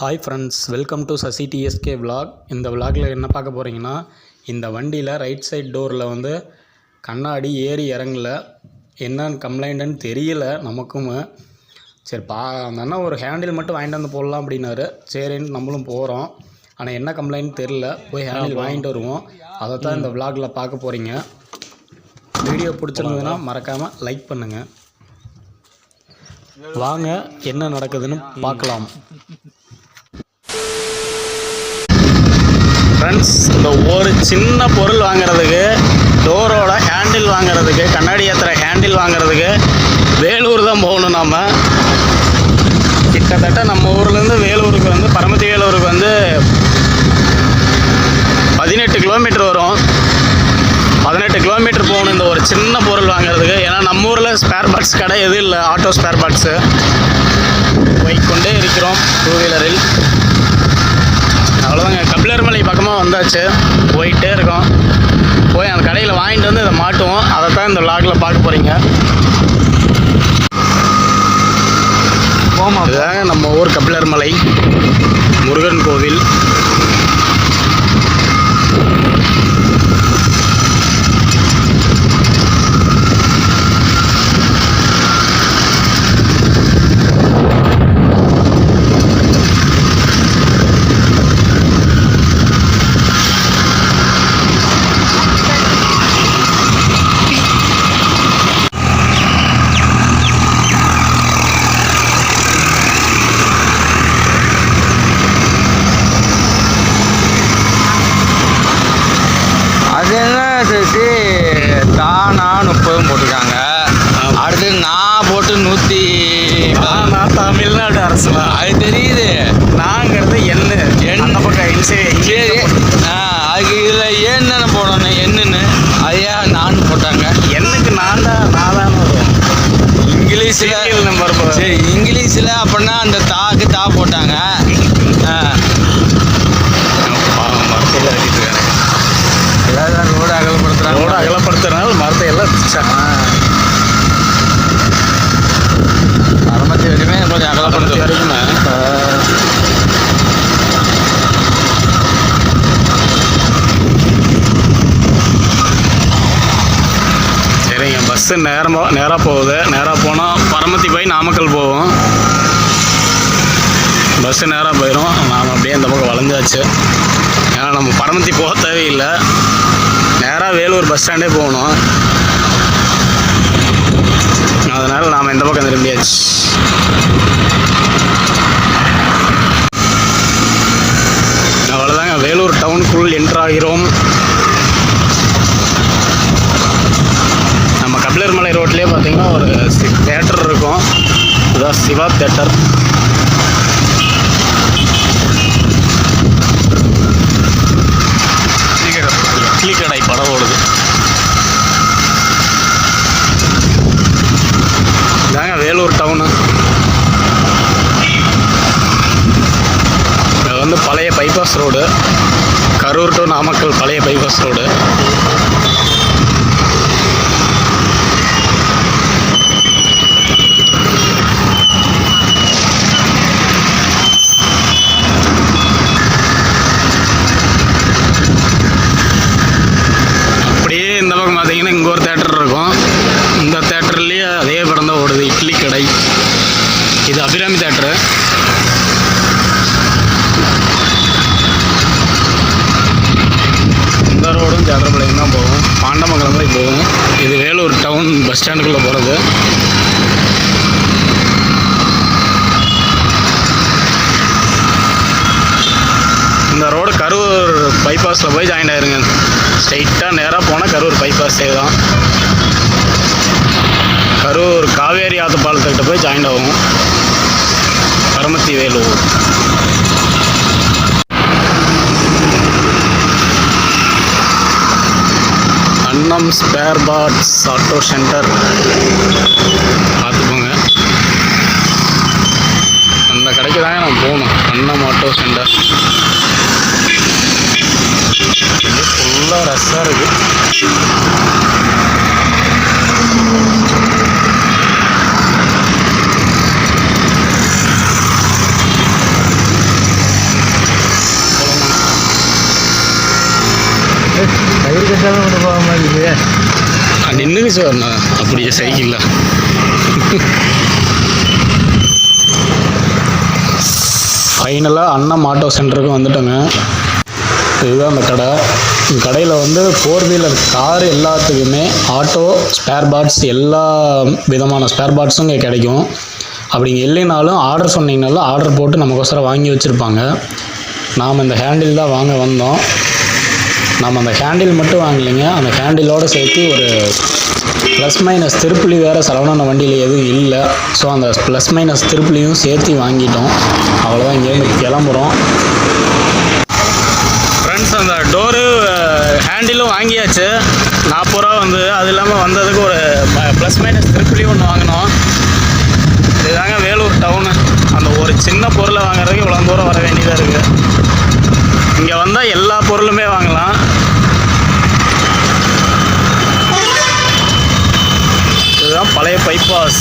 Hi friends welcome to Sasi TSK vlog. இந்த vlogல என்ன பார்க்க போகிறீங்கன்னா இந்த வண்டியில் ரைட் சைட் டோரில் வந்து கண்ணாடி ஏறி இறங்கல. என்னன்னு கம்ப்ளைண்ட்டுன்னு தெரியல நமக்கும். சரி பா அந்த அண்ணா ஒரு ஹேண்டில் மட்டும் வாங்கிட்டு வந்து போடலாம் அப்படின்னாரு. சரின்னு நம்மளும் போகிறோம் ஆனால் என்ன கம்ப்ளைண்ட் தெரில போய் ஹேண்டில் வாங்கிட்டு வருவோம். அதை தான் இந்த vlogல பார்க்க போகிறீங்க வீடியோ பிடிச்சிருந்ததுன்னா மறக்காமல் லைக் பண்ணுங்கள் வாங்க என்ன நடக்குதுன்னு பார்க்கலாம். ஃப்ரெண்ட்ஸ் இந்த ஒரு சின்ன பொருள் வாங்குறதுக்கு டோரோட ஹேண்டில் வாங்குறதுக்கு கண்ணாடி ஏற்றுற ஹேண்டில் வாங்குறதுக்கு வேலூர் தான் போகணும் நாம். கிட்டத்தட்ட நம்ம ஊர்லேருந்து வேலூருக்கு வந்து பரமத்தி வேலூருக்கு வந்து பதினெட்டு கிலோமீட்டர் வரும். பதினெட்டு கிலோமீட்டர் போகணும் இந்த ஒரு சின்ன பொருள் வாங்குறதுக்கு. ஏன்னா நம்ம ஊரில் ஸ்பேர் பார்ட்ஸ் கடை எதுவும் இல்லை ஆட்டோ ஸ்பேர் பார்ட்ஸு போய்க்கொண்டே இருக்கிறோம் டூ வீலரில் அவ்வளோதாங்க கபிலர்மலை பக்கமாக வந்தாச்சு. போயிட்டே இருக்கோம். போய் அந்த கடையில் வாங்கிட்டு வந்து இதை மாட்டுவோம். அதை தான் இந்த விளாகில் பார்க்க போகிறீங்க இதுதாங்க நம்ம ஊர் கபிலர்மலை முருகன் கோவில் அது என்ன சசி தானா முப்பதும் போட்டிருக்காங்க அடுத்து நான் போட்டு நூற்றி நான் தமிழ்நாடு அரசு அது தெரியுது. நாங்கிறது என்ன எண். அந்த பக்கம் இன்சே சரி. ஆ அதுக்கு இதில் ஏன் தானே போடணும்? என்னன்னு ஐயா நான் போட்டாங்க? என்னக்கு நான் தான் நான் தான் இங்கிலீஷில் சரி இங்கிலீஷில் அப்படின்னா அந்த தாக்கு தா போட்டாங்க ஆ பாவம், மரத்தையெல்லாம் வெட்டிட்டு இருக்காங்க ஏதாவது ரோடு அகலப்படுத்துகிறாங்க ரோட அகலப்படுத்துறதுனால மரத்தை எல்லாம் ச- அறுபத்தி வரைக்குமே கொஞ்சம் கிடைக்குமா சரிங்க பஸ்ஸு நேரமாக நேராக போகுது. நேராக போனால் பரமத்தி போய் நாமக்கல் போவோம். பஸ்ஸு நேராக போயிடும் நாம் அப்படியே இந்த பக்கம் வளைஞ்சாச்சு ஏன்னா நம்ம பரமத்தி போக தேவையில்லை. நேராக வேலூர் பஸ் ஸ்டாண்டே போகணும். அதனால் நாம் இந்த பக்கம் திரும்பியாச்சு அவ்வளோதாங்க வேலூர் டவுனுக்குள் என்ட்ராகிறோம் நம்ம கபிலர்மலை ரோட்லேயே பார்த்தீங்கன்னா ஒரு தேட்டர் இருக்கும். இதுதான் சிவா தேட்டர் இட்லி கடை படம் ஓடுது இதாங்க வேலூர் டவுனு இது வந்து பழைய bypass road Karur to Namakkal பழைய பைபாஸ் ரோடு அப்படியே இந்த பக்கம் பார்த்தீங்கன்னா இங்கே ஒரு தேட்டர் இருக்கும். இந்த தேட்டர்லேயே அதே படம் தான் ஓடுது. இட்லி கடை. இது அபிராமி தேட்டரு இந்த ரோடும் தேட்டர்பாளையம் தான் போகும். பாண்டமங்கலம் தான் போகும். இது வேலூர் டவுன் பஸ் ஸ்டாண்டுக்குள்ளே போகிறது இந்த ரோடு கரூர் பைபாஸில் போய் ஜாயின் ஆயிருங்க ஸ்ட்ரைட்டாக நேராக போனால் கரூர் பைபாஸே தான் கரூர் காவேரி ஆத்து பாலத்துக்கிட்ட போய் ஜாயின் ஆகும். பரமத்தி வேலூர் அன்னம் ஸ்பேர் பார்ட்ஸ் ஆட்டோ சென்டர் பார்த்துக்கோங்க. அந்த கடைக்கு தாங்க நான் போகணும். அன்னம் ஆட்டோ சென்டர் ஃபுல்லாக ரஷ்ஷாக இருக்குது கயிறு கட்டாமல் கொண்டு போக மாட்டேங்குது நின்றுச்சு வரணும் அப்படியே சைக்கிளில். ஃபைனலாக அண்ணம் ஆட்டோ சென்டருக்கு வந்துட்டோங்க. இதுதான் அந்த கடை. கடையில் வந்து ஃபோர் வீலர் கார் எல்லாத்துக்குமே ஆட்டோ ஸ்பேர் பார்ட்ஸ் எல்லா விதமான ஸ்பேர் பார்ட்ஸும் இங்கே கிடைக்கும். அப்படிங்க இல்லைனாலும் ஆர்டர் சொன்னீங்கனாலும் ஆர்டர் போட்டு நமக்கோசரம் வாங்கி வச்சுருப்பாங்க. நாம் இந்த ஹேண்டில் தான் வாங்க வந்தோம். நம்ம அந்த ஹேண்டில் மட்டும் வாங்கலைங்க. அந்த ஹேண்டிலோடு சேர்த்து ஒரு ப்ளஸ் மைனஸ் திருப்புளி வேறு செலவான வண்டியில் எதுவும் இல்லை. ஸோ அந்த ப்ளஸ் மைனஸ் திருப்புளியும் சேர்த்து வாங்கிட்டோம். அவ்வளோதான் இங்கேருந்து கிளம்புறோம். ஃப்ரெண்ட்ஸ் அந்த டோரு ஹேண்டிலும் வாங்கியாச்சு. நாற்பது ரூபா வந்து அது இல்லாமல் வந்ததுக்கு ஒரு ப்ளஸ் மைனஸ் திருப்புளியும் ஒன்று வாங்கினோம். இதுதாங்க வேலூர் டவுனு அந்த ஒரு சின்ன பொருளை வாங்குறதுக்கு இவ்வளோ தூரம் வர வேண்டியதாக இருக்குது இங்கே வந்தால் எல்லா பொருளுமே வாங்கலாம். இதுதான் பழைய பைபாஸ்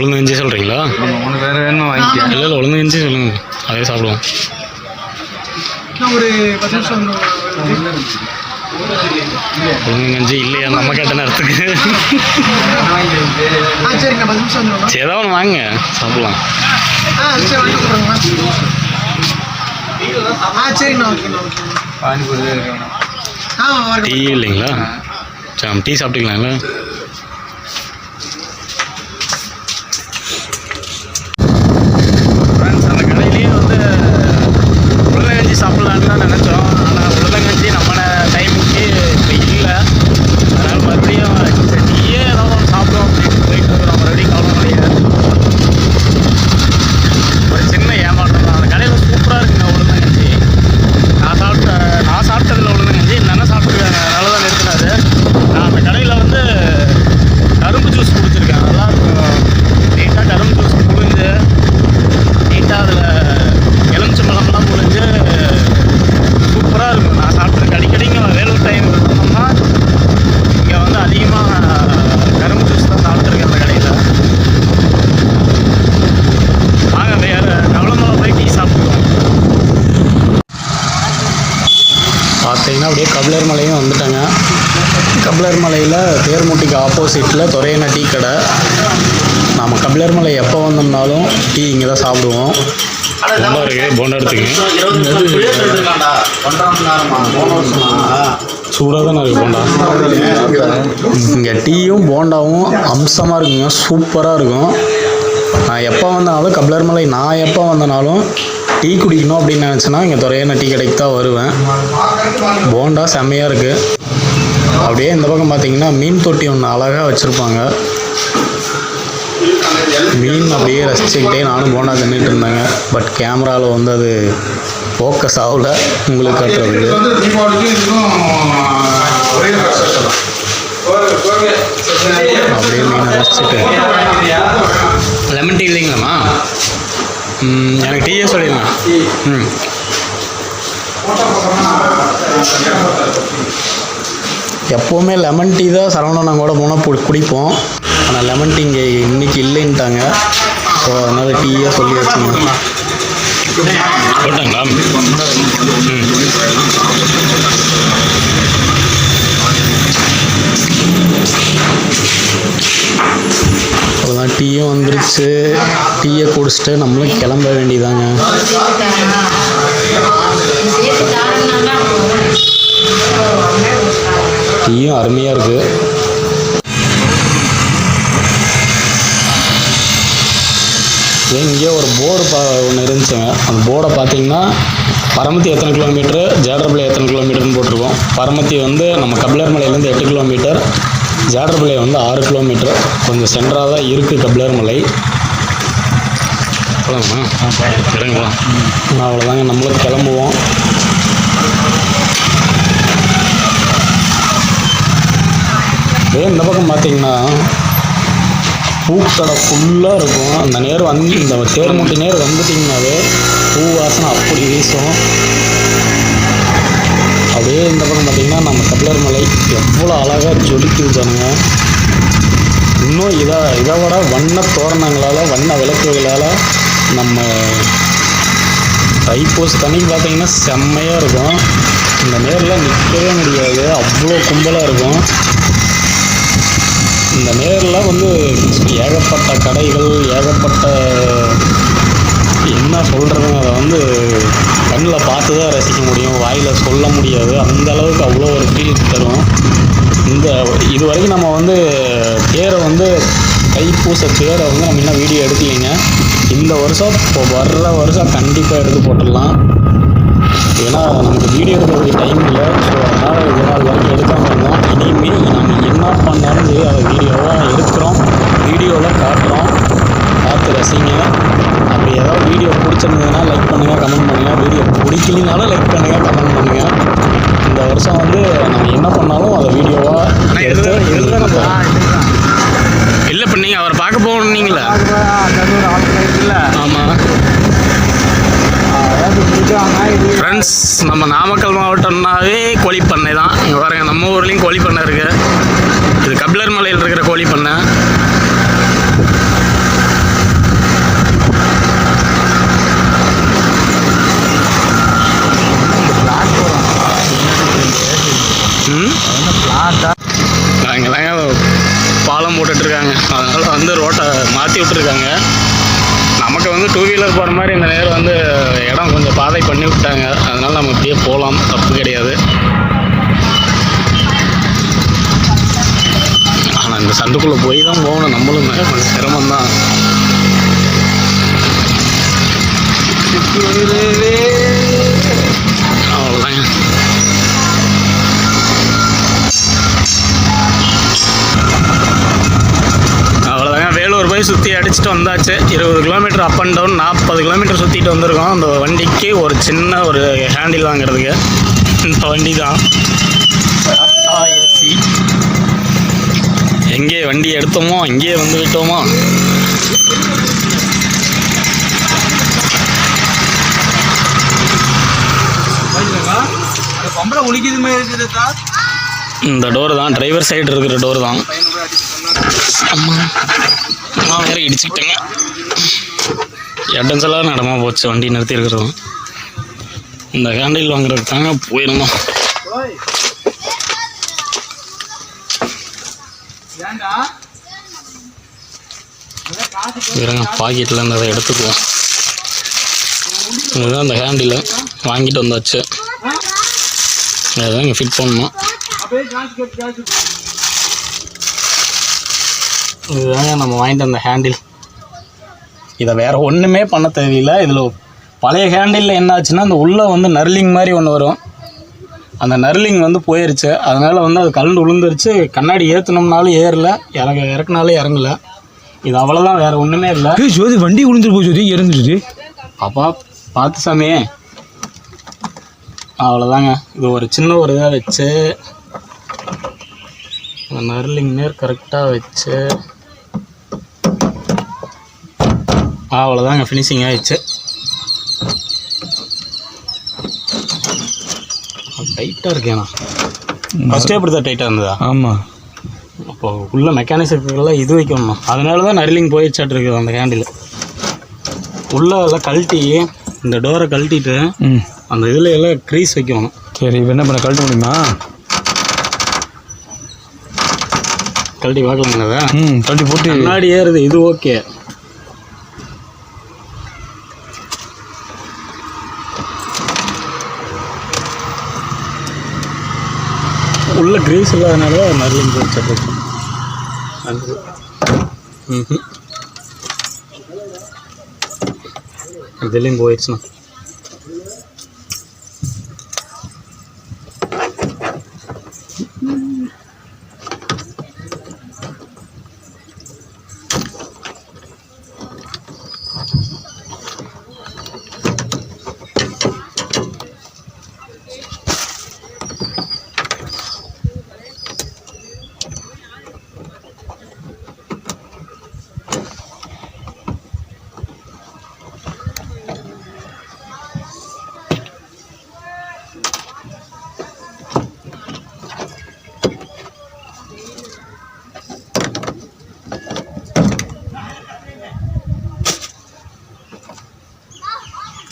ஒழுங்கு நெஞ்சே சொல்கிறீங்களா வேறு வேணும் வாங்கிக்க இல்லை இல்லை ஒழுங்கு நெஞ்சே சொல்லுங்கள் அதே சாப்பிடுவோம். ஒழுங்கு நெஞ்சு இல்லையா? நம்ம கேட்ட நேரத்துக்கு. சரி ஏதாவது ஒன்று வாங்க சாப்பிடலாம் டீ இல்லைங்களா? சரி டீ சாப்பிட்டுக்கலாங்களா சூடாக தானே இருக்குது போண்டா இங்கே டீயும் போண்டாவும் அம்சமாக இருக்குங்க. சூப்பராக இருக்கும். நான் எப்போ வந்தனாலும் கபிலர்மலை நான் எப்போ வந்தனாலும் டீ குடிக்கணும் அப்படின்னு நினச்சேன்னா இங்கே துறையான டீ கடைக்கு தான் வருவேன். போண்டா செம்மையாக இருக்குது அப்படியே இந்த பக்கம் பார்த்தீங்கன்னா மீன் தொட்டி ஒன்று அழகாக வச்சுருப்பாங்க. மீன் அப்படியே ரசிச்சுக்கிட்டே நானும் போண்டா தின்னுட்டு இருந்தேங்க. பட் கேமராவில் வந்து அது ஃபோக்கஸ் ஆகல. உங்களுக்கு ஸ்பெஷல் அப்படியே மீனை ரசிச்சுட்டு லெமன் டீ இல்லைங்களாம்மா? ம், எனக்கு டீயே சொல்லிடுங்க ம். எப்போவுமே லெமன் டீ தான் சரவணனா கூட போனால் குடிப்போம். ஆனால் லெமன் டீ இங்கே இன்னைக்கு இல்லைன்ட்டாங்க. ஸோ அதனால் டீயே சொல்லி வச்சுங்க போட்டாங்களா அவ்வளோதான் டீயும் வந்துருச்சு. டீயை குடிச்சிட்டு நம்மளும் கிளம்ப வேண்டியதாங்க. டீயும் அருமையாக இருக்குது இங்கே ஒரு போர்டு பா ஒன்று இருந்துச்சுங்க. அந்த போர்டை பார்த்தீங்கன்னா பரமத்தி எத்தனை கிலோமீட்டரு ஜேடர்பிள்ளை எத்தனை கிலோமீட்டர்னு போட்டிருக்கோம். பரமத்தி வந்து நம்ம கபிலர்மலையிலேருந்து எட்டு கிலோமீட்டர் ஜேடர்பிள்ளை வந்து ஆறு கிலோமீட்டர் கொஞ்சம் சென்றாக தான் இருக்குது கபிலர்மலை. போலாமா இறங்கலாம். அவ்வளோதாங்க நம்மளும் கிளம்புவோம். இதே இந்த பக்கம் பார்த்தீங்கன்னா பூக்கடை ஃபுல்லாக இருக்கும். அந்த நேர் வந்து இந்த தேர்முட்டி நேர் வந்துட்டிங்கனாவே பூ வாசனை அப்படி வீசும். அப்படியே இந்த பக்கம் பார்த்தீங்கன்னா நம்ம கபிலர் மலை எவ்வளோ அழகாக ஜொலிக்குது பாருங்க. இன்னும் இதை இதை விட வண்ண தோரணங்களால் வண்ண விளக்குகளால் நம்ம தைப்பூச தண்ணிக்கு பார்த்தீங்கன்னா செம்மையாக இருக்கும். இந்த நேரில் நிற்கவே முடியாது. அவ்வளோ கும்பலாக இருக்கும். இந்த நேரில் வந்து ஏகப்பட்ட கடைகள் ஏகப்பட்ட என்ன சொல்கிறதுங்க அதை வந்து கண்ணில் பார்த்து தான் ரசிக்க முடியும் வாயில் சொல்ல முடியாது. அந்த அளவுக்கு அவ்வளோ ஒரு ஃபீல் தரும். இந்த இது வரைக்கும் நம்ம வந்து தேரை வந்து தைப்பூச தேரை வந்து நம்ம இன்னும் வீடியோ எடுக்கலைங்க. இந்த வருஷம் இப்போ வர்ற வருஷம் கண்டிப்பாக எடுத்து போட்டுடலாம். ஏன்னா நமக்கு வீடியோ எடுக்கிறதுக்கு டைம் இல்லை. ஸோ அதனால் இது நாள் வரைக்கும் எடுக்காமல் இருந்தோம். இனிமேல் நம்ம என்ன பண்ணாலும் சரி அதை வீடியோவாக எடுக்கிறோம். வீடியோவில் காட்டுறோம். பார்த்து ரசிங்க. அப்படி ஏதாவது வீடியோ பிடிச்சிருந்ததுன்னா லைக் பண்ணுங்கள் கமெண்ட் பண்ணுங்கள் வீடியோ பிடிக்கலினாலும் லைக் பண்ணுங்கள் கமெண்ட் பண்ணுங்கள் இந்த வருஷம் வந்து நம்ம என்ன பண்ணாலும் அதை வீடியோவாக எடுத்து இல்லை இப்போ நீங்கள் அவரை பார்க்க போனீங்களா ஆமாம் ஃப்ரெண்ட்ஸ் நம்ம நாமக்கல் மாவட்டம்னாவே கோழிப்பண்ணை தான். இங்கே பாருங்கள் நம்ம ஊர்லேயும் கோழிப்பண்ணை இருக்குது இது கபிலர் மலையில் இருக்கிற கோழிப்பண்ணை. ம்? பாலம் போட்டுட்ருக்காங்க அதனால் வந்து ரோட்டை மாற்றி விட்டுருக்காங்க. வந்து டூ வீலர் போகிற மாதிரி இந்த நேரம் வந்து இடம் கொஞ்சம் பாதை பண்ணி விட்டாங்க. அதனால் நம்ம இப்படியே போகலாம். தப்பு கிடையாது. ஆனால் இந்த சந்துக்குள்ளே போய் தான் போகணும். நம்மளும் கொஞ்சம் சிரமம் தான் அவ்வளோதாங்க அவ்வளோதாங்க வேலூர் சுற்றி அடிச்சுட்டு வந்தாச்சு. இருபது கிலோமீட்டர் அப் அண்ட் டவுன் நாற்பது கிலோமீட்டர் சுற்றிட்டு வந்திருக்கோம். அந்த வண்டிக்கு ஒரு சின்ன ஒரு ஹேண்டில் வாங்குறதுக்கு. இந்த வண்டி தான் ஏசி எங்கே வண்டி எடுத்தோமோ இங்கேயே வந்து விட்டோமோ. பொம்பளை ஒழிக்குது மாதிரி இருக்குது சார் இந்த டோர் தான். டிரைவர் சைடு இருக்கிற டோர் தான். அம்மா நான் வேற இடிச்சுக்கிட்டேங்க. இடஞ்சலாக நடமா போச்சு. வண்டி நிறுத்தி இருக்கிறதும் இந்த ஹேண்டில் வாங்குறதுக்கு தாங்க போயிருந்தோம். இருங்க பாக்கெட்டில் இருந்து அதை எடுத்துக்குவோம். இதுதான் அந்த ஹேண்டில் வாங்கிட்டு வந்தாச்சு. அதுதான் இங்கே ஃபிட் பண்ணணும். இதுதாங்க நம்ம வாங்கிட்டு வந்த ஹேண்டில் இதை வேறு ஒன்றுமே பண்ண தேவையில்லை. இதில் பழைய ஹேண்டிலில் என்ன ஆச்சுன்னா அந்த உள்ளே வந்து நர்லிங் மாதிரி ஒன்று வரும். அந்த நர்லிங் வந்து போயிருச்சு. அதனால் வந்து அது கலண்டு விழுந்துருச்சு கண்ணாடி ஏற்றுனோம்னாலும் ஏறல. இறங்க இறக்குனாலும் இறங்கல. இது அவ்வளோதான் வேறு ஒன்றுமே இல்லை. ஏய் ஜோதி வண்டி விழுந்துட்டு போய் ஜோதி. இறந்துடுது அப்பா பார்த்து சாமி அவ்வளோதாங்க இது ஒரு சின்ன ஒரு இதாக வச்சு நர்லிங் நேர் கரெக்டாக வச்சு அவ்வளோதாங்க ஃபினிஷிங் ஆயிடுச்சு. டைட்டாக இருக்கேண்ணா ஃபஸ்ட்டே இப்படி தான் டைட்டாக இருந்ததா? ஆமாம் அப்போ உள்ள மெக்கானிசத்துக்கெல்லாம் இது வைக்கணும். அதனால தான் நர்லிங் போயிடுச்சாட்டு இருக்குது அந்த ஹேண்டில் உள்ள எல்லாம் கழட்டி இந்த டோரை கழட்டிட்டு அந்த இதில் எல்லாம் க்ரீஸ் வைக்கணும். சரி இப்போ என்ன பண்ண கழட்ட முடியுமா? கழட்டி பார்க்கலாங்க அதை ம் கழட்டி போட்டு முன்னாடி ஏறுது இது ஓகே. உள்ள கிரீஸ் இல்லாதனால நர்லிங் போயிடுச்சு ம் இதுலேயும் போயிடுச்சுண்ணா.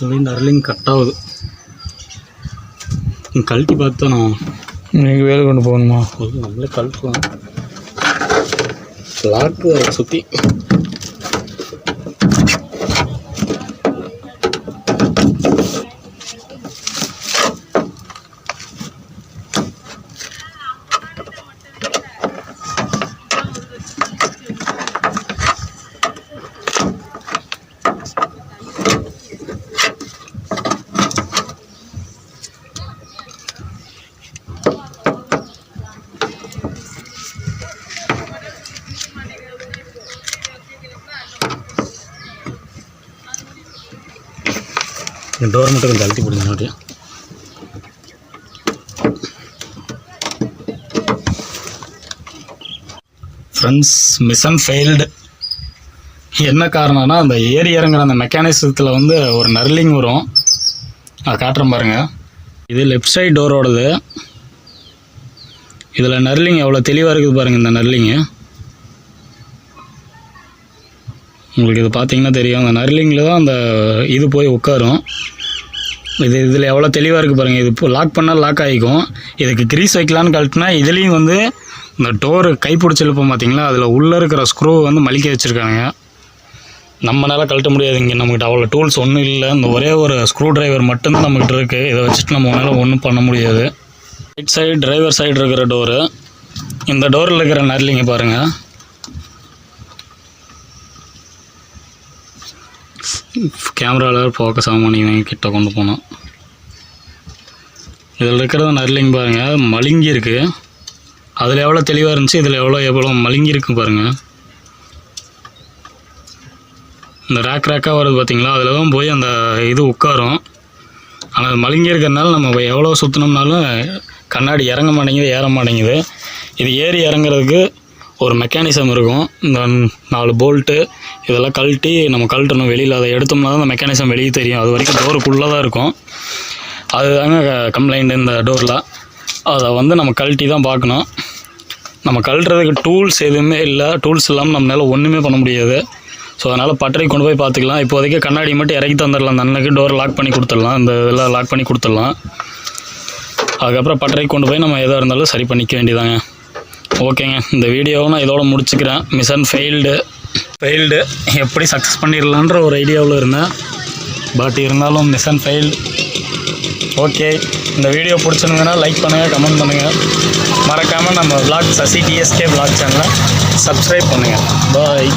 நர்லிங் கட் ஆகுது. கழட்டி பார்த்து நான் நீங்கள் வேலை கொண்டு போகணுமா? நம்மளே கழட்டுவோம். லாக்கு சுற்றி டோர் மட்டும் கொஞ்சம் அழுத்தி போடுங்க அப்படியே. ஃப்ரெண்ட்ஸ் மிஷன் ஃபெயில்டு என்ன காரணம்னா அந்த ஏறி இறங்குற அந்த மெக்கானிசத்தில் வந்து ஒரு நர்லிங் வரும். அதை காட்டுறேன் பாருங்கள் இது லெஃப்ட் சைடு டோரோடது இதில் நர்லிங் எவ்வளோ தெளிவாக இருக்குது பாருங்கள் இந்த நர்லிங்கு உங்களுக்கு இது பார்த்தீங்கன்னா தெரியும். அந்த நர்லிங்கில் தான் அந்த இது போய் உட்காரும். இது இதில் எவ்வளோ தெளிவாக இருக்குது பாருங்கள் இது இப்போ லாக் பண்ணால் லாக் ஆகிக்கும். இதுக்கு கிரீஸ் வைக்கலான்னு கழட்டினா இதுலேயும் வந்து இந்த டோரு கைப்பிடிச்சி இழுப்போம் பார்த்தீங்களா? அதில் உள்ளே இருக்கிற ஸ்க்ரூ வந்து மலிக்க வச்சுருக்காங்க. நம்மளால கழட்ட முடியாது இங்கே. நம்மக்கிட்ட அவ்வளோ டூல்ஸ் ஒன்றும் இல்லை. இந்த ஒரே ஒரு ஸ்க்ரூ டிரைவர் மட்டும்தான் நம்மகிட்ட இருக்குது இதை வச்சுட்டு நம்ம ஒன்றால் ஒன்றும் பண்ண முடியாது. ரைட் சைடு டிரைவர் சைடு இருக்கிற டோரு இந்த டோரில் இருக்கிற நர்லிங்க பாருங்கள் கேமராவில் ஃபோக்கஸ் ஆகாம நீங்கள் கிட்ட கொண்டு போனோம். இதில் இருக்கிறது நர்லிங் பாருங்கள் மழுங்கி இருக்குது அதில் எவ்வளோ தெளிவாக இருந்துச்சு இதில் எவ்வளோ எவ்வளோ மழுங்கி இருக்கு பாருங்கள் இந்த ரேக் ரேக்காக வருது பார்த்தீங்களா அதில் தான் போய் அந்த இது உட்காரும். ஆனால் அது மழுங்கி இருக்கிறதுனால நம்ம எவ்வளோ சுற்றினோம்னாலும் கண்ணாடி இறங்க மாட்டேங்குது ஏற மாட்டேங்குது. இது ஏறி இறங்குறதுக்கு ஒரு மெக்கானிசம் இருக்கும். இந்த நாலு போல்ட்டு இதெல்லாம் கழட்டி நம்ம கழட்டணும் வெளியில். அதை எடுத்தோம்னா தான் அந்த மெக்கானிசம் வெளியே தெரியும். அது வரைக்கும் டோருக்குள்ளே தான் இருக்கும். அதுதாங்க கம்ப்ளைண்ட் இந்த டோரில் அதை வந்து நம்ம கழட்டி தான் பார்க்கணும். நம்ம கழட்டுறதுக்கு டூல்ஸ் எதுவுமே இல்லை. டூல்ஸ் இல்லாமல் நம்மளால் ஒன்றுமே பண்ண முடியாது. ஸோ அதனால் பட்டறை கொண்டு போய் பார்த்துக்கலாம். இப்போதைக்கு கண்ணாடி மட்டும் இறக்கி தந்துடலாம். அந்த அண்ணனுக்கு டோர் லாக் பண்ணி கொடுத்துடலாம். இந்த இதெல்லாம் லாக் பண்ணி கொடுத்துடலாம். அதுக்கப்புறம் பட்டறைக்கு கொண்டு போய் நம்ம எதாக இருந்தாலும் சரி பண்ணிக்க வேண்டியதாங்க ஓகேங்க. இந்த வீடியோவை நான் இதோட முடிச்சுக்கிறேன். மிஷன் ஃபெயில்டு ஃபெயில்டு எப்படி சக்ஸஸ் பண்ணிடலான்ற ஒரு ஐடியாவில் இருந்தேன். பட் இருந்தாலும் மிஷன் ஃபெயில்டு ஓகே இந்த வீடியோ பிடிச்சிருந்ததுன்னா லைக் பண்ணுங்கள் கமெண்ட் பண்ணுங்கள் மறக்காமல் நம்ம vlog சசி டிஎஸ்கே vlog சேனலை சப்ஸ்கிரைப் பண்ணுங்கள் பாய்